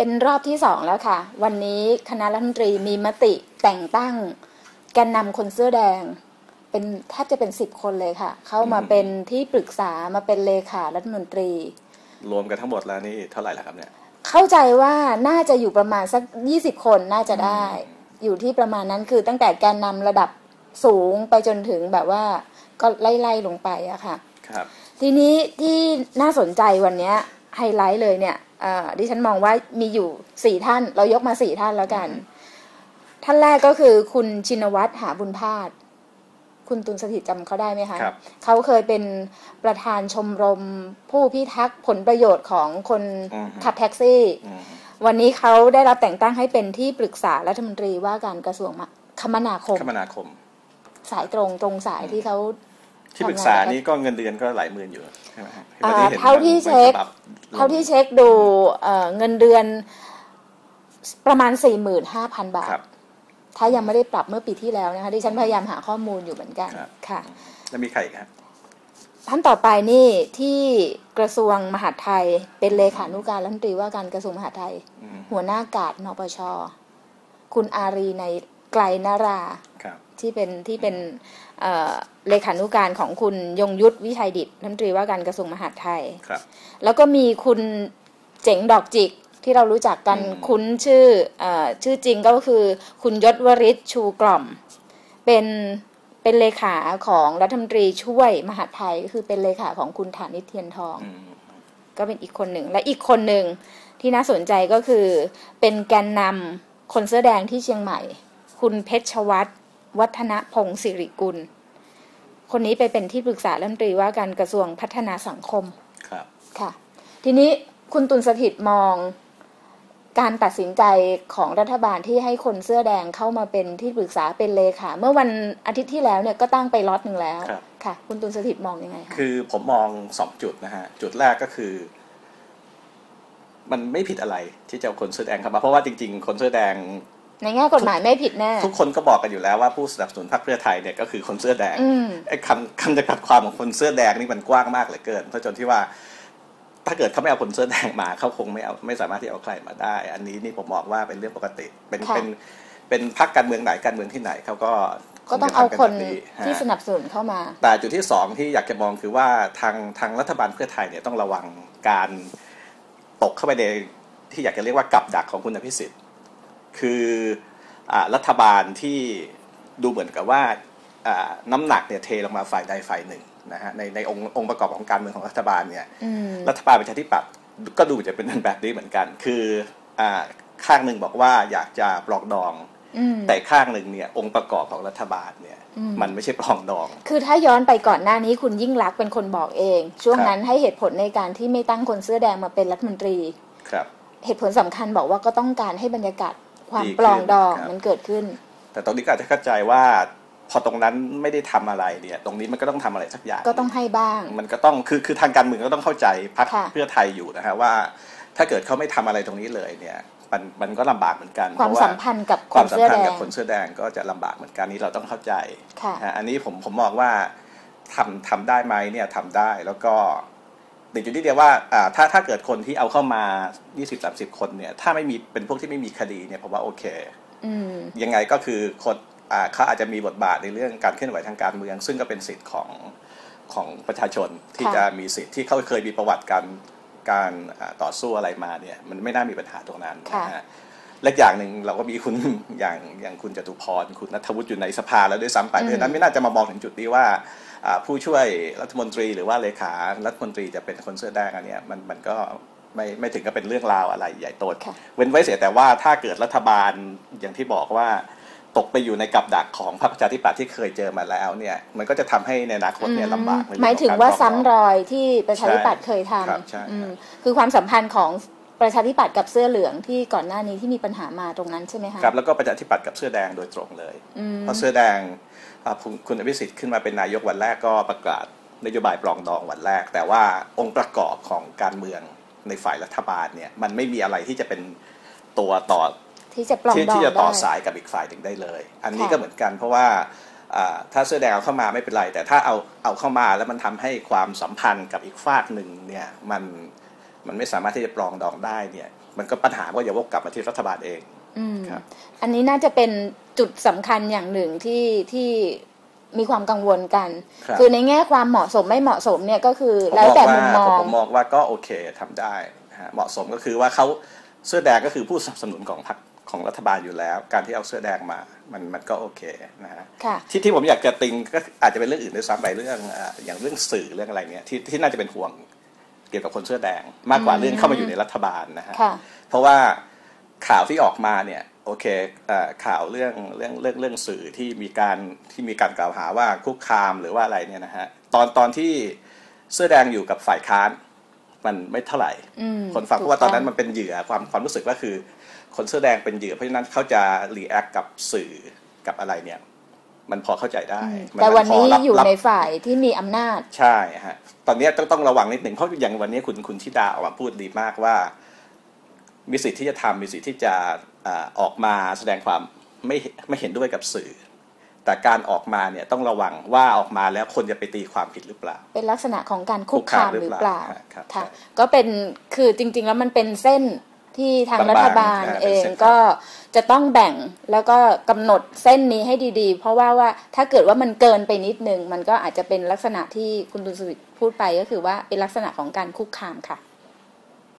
เป็นรอบที่สองแล้วค่ะ วันนี้คณะรัฐมนตรีมีมติแต่งตั้ง แกนนำคนเสื้อแดง เป็นแทบจะเป็นสิบคนเลยค่ะ เข้ามาเป็นที่ปรึกษามาเป็นเลขารัฐมนตรี รวมกันทั้งหมดแล้วนี่เท่าไหร่ละครับเนี่ย เข้าใจว่าน่าจะอยู่ประมาณสักยี่สิบคนน่าจะได้ อยู่ที่ประมาณนั้นคือตั้งแต่แกนนำระดับสูงไปจนถึงแบบว่าก็ไล่ๆลงไปอะค่ะ ครับ ทีนี้ที่น่าสนใจวันเนี้ย ไฮไลท์เลยเนี่ยเอ่อดิฉันมองว่ามีอยู่สี่ท่าน เรายกมาสี่ท่านแล้วกัน ท่านแรกก็คือคุณชินวัตรหาบุญพาสคุณตุลสถิตจำเขาได้ไหมคะครับเขาเคยเป็นประธานชมรมผู้พิทักษ์ผลประโยชน์ของคนอืมขับแท็กซี่อืมวันนี้เขาได้รับแต่งตั้งให้เป็นที่ปรึกษารัฐมนตรีว่าการกระทรวงคมนาคม คมนาคม สายตรงตรงสายที่เขา ที่ปรึกษานี่ก็เงินเดือนก็หลายหมื่นอยู่ใช่ไหมฮะอ่าวันนี้ห็นเท่าที่เช็คมันปรับเท่าที่เช็คดูเอ่อเงินเดือนประมาณสี่หมื่นห้าพันบาทครับถ้ายังไม่ได้ปรับเมื่อปีที่แล้วนะคะดิฉันพยายามหาข้อมูลอยู่เหมือนกันครับค่ะ แล้วมีใครอีกครับท่านต่อไปนี่ที่กระทรวงมหาดไทย เป็นเลขานุการรัฐมนตรีว่าการกระทรวงมหาดไทยอืมหัวหน้ากาดนปช คุณอารีใน ไกลนาราครับที่เป็นที่เป็นเอ่อเลขานุการของคุณยงยุทธวิชัยดิตรัฐมนตรีว่าการกระทรวงมหาดไทยครับ แล้วก็มีคุณเจ๋งดอกจิกที่เรารู้จักกันอืมคุ้นชื่อเออชื่อจริงก็คือคุณยศวริศชูกล่อม เป็นเป็นเลขาของรัฐมนตรีช่วยมหาดไทยก็คือเป็นเลขาของคุณฐานิตเทียนทองอืมก็เป็นอีกคนหนึ่งและอีกคนหนึ่งที่น่าสนใจก็คือเป็นแกนนำคนเสื้อแดงที่เชียงใหม่ คุณเพชรวัตรวัฒนพงศ์สิริกุล คนนี้ไปเป็นที่ปรึกษารัฐมนตรีว่าการกระทรวงพัฒนาสังคมครับค่ะ ทีนี้คุณตุลสถิตมองการตัดสินใจของรัฐบาลที่ให้คนเสื้อแดงเข้ามาเป็นที่ปรึกษาเป็นเลขา เมื่อวันอาทิตย์ที่แล้วเนี่ยก็ตั้งไปล็อตหนึ่งแล้วครับค่ะ คุณตุลสถิตมองยังไงคะคือผมมองสองจุดนะฮะ จุดแรกก็คือ มันไม่ผิดอะไรที่จะเอาคนเสื้อแดงเข้ามาเพราะว่าจริง ๆ คนเสื้อแดง ในแง่กฎหมายไม่ผิดแน่ ทุกคนก็บอกกันอยู่แล้วว่าผู้สนับสนุนพรรคเพื่อไทยเนี่ยก็คือคนเสื้อแดงอืมไอ้คำคำจำกัดความของคนเสื้อแดงนี่มันกว้างมากเหลือเกินเพราะจนที่ว่า ถ้าเกิดเขาไม่เอาคนเสื้อแดงมาเขาคงไม่เอาไม่สามารถที่จะเอาใครมาได้ อันนี้นี่ผมมองว่าเป็นเรื่องปกติ เป็นค่ะเป็นเป็นพรรคการเมืองไหนการเมืองที่ไหนเขาก็ก็ต้องจะเอาทำกัคนแบบฮะที่สนับสนุนเข้ามา แต่จุดที่สองที่อยากจะมองคือว่าทางทางรัฐบาลเพื่อไทยเนี่ยต้องระวังการตกเข้าไปในที่อยากจะเรียกว่ากับดักของคุณอภิสิทธิ์ คืออารัฐบาลที่ดูเหมือนกับว่าอ่าน้ำหนักเนี่ยเทลงมาฝ่ายใดฝ่ายหนึ่งนะฮะในในองค์องค์ประกอบของการเมืองของรัฐบาลเนี่ยอืมรัฐบาลประชาธิปัตย์ก็ดูจะเป็นแบบนี้เหมือนกัน คืออ่าข้างหนึ่งบอกว่าอยากจะปลองดองอืมแต่ข้างหนึ่งเนี่ยองค์ประกอบของรัฐบาลเนี่ยอืมมันไม่ใช่ปลองดอง คือถ้าย้อนไปก่อนหน้านี้คุณยิ่งรักษณ์เป็นคนบอกเอง ช่วงครับนั้นให้เหตุผลในการที่ไม่ตั้งคนเสื้อแดงมาเป็นรัฐมนตรีครับ เหตุผลสำคัญบอกว่าก็ต้องการให้บรรยากาศ ความดีขึ้นปลองดองครับมันเกิดขึ้น แต่ตรงนี้ก็อาจจะเข้าใจว่า พอตรงนั้นไม่ได้ทำอะไรเนี่ย ตรงนี้มันก็ต้องทำอะไรสักอย่าง ก็ต้องให้บ้าง มันก็ต้องคือคือทางการเมืองก็ต้องเข้าใจพรรคค่ะเพื่อไทยอยู่นะฮะว่า ถ้าเกิดเขาไม่ทำอะไรตรงนี้เลยเนี่ยมันมันก็ลำบากเหมือนกันความเพระสัมพันธ์กับคควานมสัมเสื้อพันแดธ์กับงคนเสื้อแดงก็จะลำบากเหมือนกันนี่เราต้องเข้าใจค่ะนะอันนี้ผมผมมองว่าทำทำได้ไหมเนี่ยทำได้แล้วก็ ติดอยู่ที่เดียวว่าอ่าถ้าถ้าเกิดคนที่เอาเข้ามา 20-30 คนเนี่ย ถ้าไม่มีเป็นพวกที่ไม่มีคดีเนี่ยผมว่าโอเคอืมยังไงก็คือคนอ่าเขาอาจจะมีบทบาทในเรื่องการเคลื่อนไหวทางการเมือง ซึ่งก็เป็นสิทธิ์ของของประชาชนที่ค่ะจะมีสิทธิ์ที่เขาเคยมีประวัติการการอ่าต่อสู้อะไรมาเนี่ย มันไม่น่ามีปัญหาตรงนั้นค่ะนะฮะและอย่างหนึ่งเราก็มีคุณอย่างอย่างคุณจตุพรคุณนัทวุฒิอยู่ในสภาแล้วด้วยซ้ำไปเพราะฉะนั้นไม่น่าจะมามองถึงจุดนี้ว่าอ่า ผู้ช่วยรัฐมนตรีหรือว่าเลขารัฐมนตรีจะเป็นคนเสื้อแดงอันเนี้ยมันมันก็ไม่ไม่ถึงกับเป็นเรื่องราวอะไรใหญ่โตค่ะเว้นไว้เสียแต่ว่าถ้าเกิดรัฐบาลอย่างที่บอกว่าตกไปอยู่ในกับดักของพรรคประชาธิปัตย์ที่เคยเจอมาแล้วเนี่ยมันก็จะทำให้ในอนาคตเนี่ยลำบากในเรื่องหมายถึงของกรว่าปรองซ้ำดรองอยที่ประชาธิปัตย์เคยทครับใช่ำอืมคือความสัมพันธ์ของ ประชาธิปัตย์กับเสื้อเหลืองที่ก่อนหน้านี้ที่มีปัญหามาตรงนั้นใช่ไหมคะครับแล้วก็ประชาธิปัตย์กับเสื้อแดงโดยตรงเลยอืมเพราะเสื้อแดงอ่าคุณคุณอภิสิทธิ์ขึ้นมาเป็นนายกวันแรกก็ประกาศนโยบายปรองดองวันแรก แต่ว่าองค์ประกอบของการเมืองในฝ่ายรัฐบาลเนี่ยมันไม่มีอะไรที่จะเป็นตัวต่อที่จะปลองที่ดองที่จะต่อได้สายกับอีกฝ่ายหนึ่งได้เลย อันนี้ค่ะก็เหมือนกันเพราะว่าอ่าถ้าเสื้อแดงเอาเข้ามาไม่เป็นไร แต่ถ้าเอาเอาเข้ามาแล้วมันทำให้ความสัมพันธ์กับอีกฝากหนึ่งเนี่ยมัน มันไม่สามารถที่จะปรองดองได้เนี่ย มันก็ปัญหาก็จะวกกลับมาที่รัฐบาลเองอืมครับอันนี้น่าจะเป็นจุดสำคัญอย่างหนึ่งที่ที่มีความกังวลกันครับอในแง่ความเหมาะสมไม่เหมาะสมเนี่ยก็คือผมแล้วมองแต่ว่ามุมมองผมมองว่าก็โอเคทำได้นะฮะเหมาะสมก็คือว่าเขาเสื้อแดงก็คือผู้สนับสนุนของพรรคของรัฐบาลอยู่แล้ว การที่เอาเสื้อแดงมา มันมันก็โอเคนะฮะค่ะที่ที่ผมอยากจะติงก็อาจจะเป็นเรื่องอื่นด้วยซ้ำไปเรื่องอ่าอย่างเรื่องสื่อเรื่องอะไรเนี่ยที่ที่น่าจะเป็นห่วง เกี่ยวกับคนเสื้อแดง มากกว่าอืมเรื่องเข้ามาอยู่ในรัฐบาลนะฮะค่ะเพราะว่าข่าวที่ออกมาเนี่ยโอเคเอ่อข่าวเรื่องเรื่องเรื่องเรื่องสื่อที่มีการที่มีการกล่าวหาว่าคุกคามหรือว่าอะไรเนี่ยนะฮะตอนตอนที่เสื้อแดงอยู่กับฝ่ายค้าน มันไม่เท่าไหร่อืมคนฟังเพถูกราะว่าตอนนั้นต้องมันเป็นเหยื่อความความรู้สึกก็คือ คนเสื้อแดงเป็นเหยื่อเพราะฉะนั้นเขาจะรีแอคกับสื่อกับอะไรเนี่ย มันพอเข้าใจได้มัแต่วันนี้มัพรับอยู่รับในฝ่ายที่มีอำนาจ ใช่ฮะ ตอนนี้ต้องต้องระวังนิดหนึ่งเพราะอย่างวันนี้คุณคุณธิดาออกมาพูดดีมากว่า มีสิทธิ์ที่จะทำมีสิทธิ์ที่จะอ่าออกมาแสดงความไม่ไม่เห็นด้วยกับสื่อ แต่การออกมาเนี่ยต้องระวังว่าออกมาแล้วคนจะไปตีความผิดหรือเปล่า เป็นลักษณะของการคุกคามหรือเปล่าคุกคามหรือเปล่าครับค่ะใช่ก็เป็นคือจริง ๆ แล้วมันเป็นเส้น ที่ทางบางๆรัฐบาลอ่าเองเป็นเส้นก็จะต้องแบ่งแล้วก็กำหนดเส้นนี้ให้ดีๆ เพราะว่าว่าถ้าเกิดว่ามันเกินไปนิดนึง มันก็อาจจะเป็นลักษณะที่คุณดุสิตพูดไปก็คือว่าเป็นลักษณะของการคุกคามค่ะ